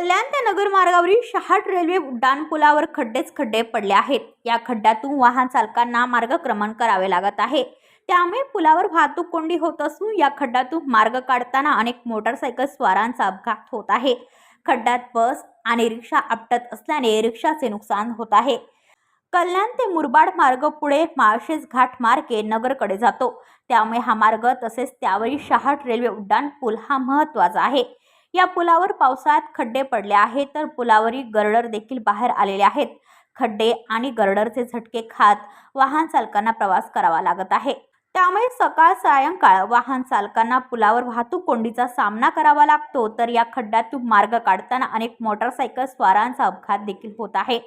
कल्याण ते नगर मार्गावरील शहाट रेल्वे उड्डाण पुलावर खड्डेच खड्डे पडले आहेत. या खड्ड्यातून वाहन चालकांना मार्गक्रमण करावे लागत आहे. त्यामुळे पुलावर वाहतूक कोंडी होत असून या खड्ड्यातून मार्ग काढताना अनेक मोटारसायकल स्वारांचा अपघात होत आहे. खड्ड्यात बस आणि रिक्षा आपटत असल्याने रिक्षाचे नुकसान होत आहे. कल्याण ते मुरबाड मार्ग पुढे माळशेज घाट मार्गे नगरकडे जातो. त्यामुळे हा मार्ग तसेच त्यावरील शहाट रेल्वे उड्डाण पूल हा महत्त्वाचा आहे. या पुलावर पावसाळ्यात खड्डे पडले आहेत तर पुलावरील गर्डर देखील बाहेर आलेले आहेत. खड्डे आणि गर्डरचे झटके खात वाहन चालकांना प्रवास करावा लागत आहे. त्यामुळे सकाळ सायंकाळ वाहन चालकांना पुलावर वाहतूक कोंडीचा सामना करावा लागतो. तर या खड्ड्यातून मार्ग काढताना अनेक मोटारसायकल स्वारांचा अपघात देखील होत आहे.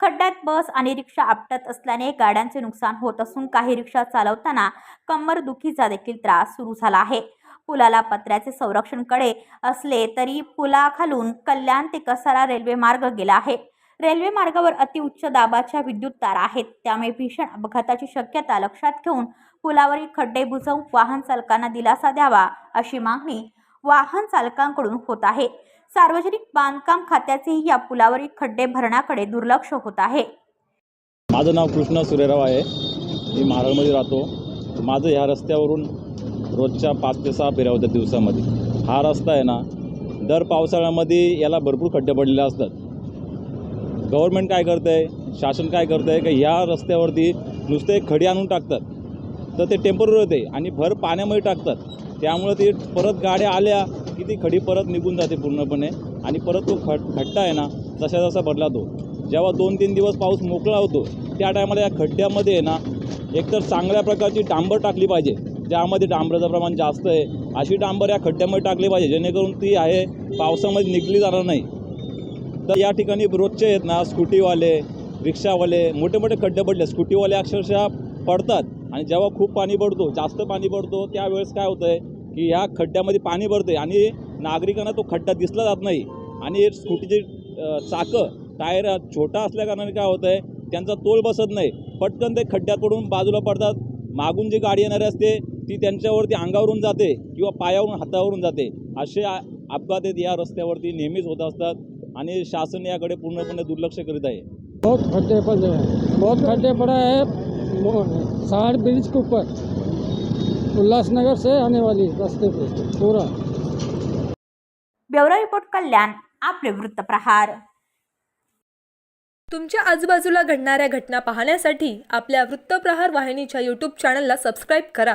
खड्ड्यात बस आणि रिक्षा आपटत असल्याने गाड्यांचे नुकसान होत असून काही रिक्षा चालवताना कंबरदुखीचा देखील त्रास सुरू झाला आहे. पुलाला पत्र्याचे संरक्षणकडे असले तरी पुलाखालून कल्याण ते कसारा रेल्वे मार्ग गेला आहे. रेल्वे मार्गावर अतिउच्च दाबाच्या विद्युत तारा आहेत. त्यामुळे भीषण अपघाताची शक्यता लक्षात घेऊन पुलावरील खड्डे बुजवून वाहन चालकांना दिलासा द्यावा अशी मागणी वाहन चालकांकडून होत आहे. सार्वजनिक बांधकाम खात्याचेही या पुलावरील खड्डे भरण्याकडे दुर्लक्ष होत आहे. माझं नाव कृष्णा सुरेराव आहे. मी महाराष्ट्रामध्ये राहतो. माझं ह्या रस्त्यावरून रोजच्या पाच ते सहा फेऱ्या होत्या दिवसामध्ये. हा रस्ता आहे ना दर पावसाळ्यामध्ये याला भरपूर खड्डे पडलेले असतात. गव्हर्मेंट काय करतं आहे शासन काय करतं आहे का ह्या रस्त्यावरती नुसते खडी आणून टाकतात. तर ते टेंपररी होते आणि भर पाण्यामध्ये टाकतात. त्यामुळं ते परत गाड्या आल्या की ती खडी परत निघून जाते पूर्णपणे आणि परत तो खड खड्डा आहे ना जसा जसा भरला तो. जेव्हा दोन तीन दिवस पाऊस मोकळा होतो त्या टायमाला या खड्ड्यामध्ये आहे ना एकतर चांगल्या प्रकारची डांबर टाकली पाहिजे. ज्यामध्ये डांबराचं प्रमाण जास्त आहे अशी डांबर या खड्ड्यामध्ये टाकली पाहिजे जेणेकरून ती आहे पावसामध्ये निघली जाणार नाही. तर या ठिकाणी रोजचे आहेत ना स्कूटीवाले रिक्षावाले मोठे मोठे खड्डे पडले स्कूटीवाले अक्षरशः पडतात. आणि जेव्हा खूप पाणी पडतो जास्त पाणी पडतो त्यावेळेस काय होतं आहे की ह्या खड्ड्यामध्ये पाणी पडते आणि नागरिकांना तो खड्डा दिसला जात नाही. आणि स्कूटीचे चाकं टायर छोटा असल्याकारणाने काय होतं आहे त्यांचा तोल बसत नाही. पटकन ते खड्ड्यात पडून बाजूला पडतात. मागून जी गाडी येणारी असते ती त्यांच्यावरती अंगावरून जाते किंवा पायावरून हातावरून जाते. असे अपघात आहेत. या रस्त्यावरती नेहमीच होत असतात आणि शासन याकडे पूर्णपणे दुर्लक्ष करीत आहे. बहुत खड्डे पड़े हैं बहुत खड्डे पड़े हैं मो- सहाड़ ब्रिज के ऊपर. उल्लासनगर से आने वाली रास्ते पे. पूरा. Bureau report Kalyan. आपले वृत्तप्रहार तुमच्या आजूबाजूला घडणाऱ्या घटना पाहण्यासाठी आपल्या वृत्तप्रहार वाहिनीच्या यूट्यूब चॅनलला सबस्क्राईब करा.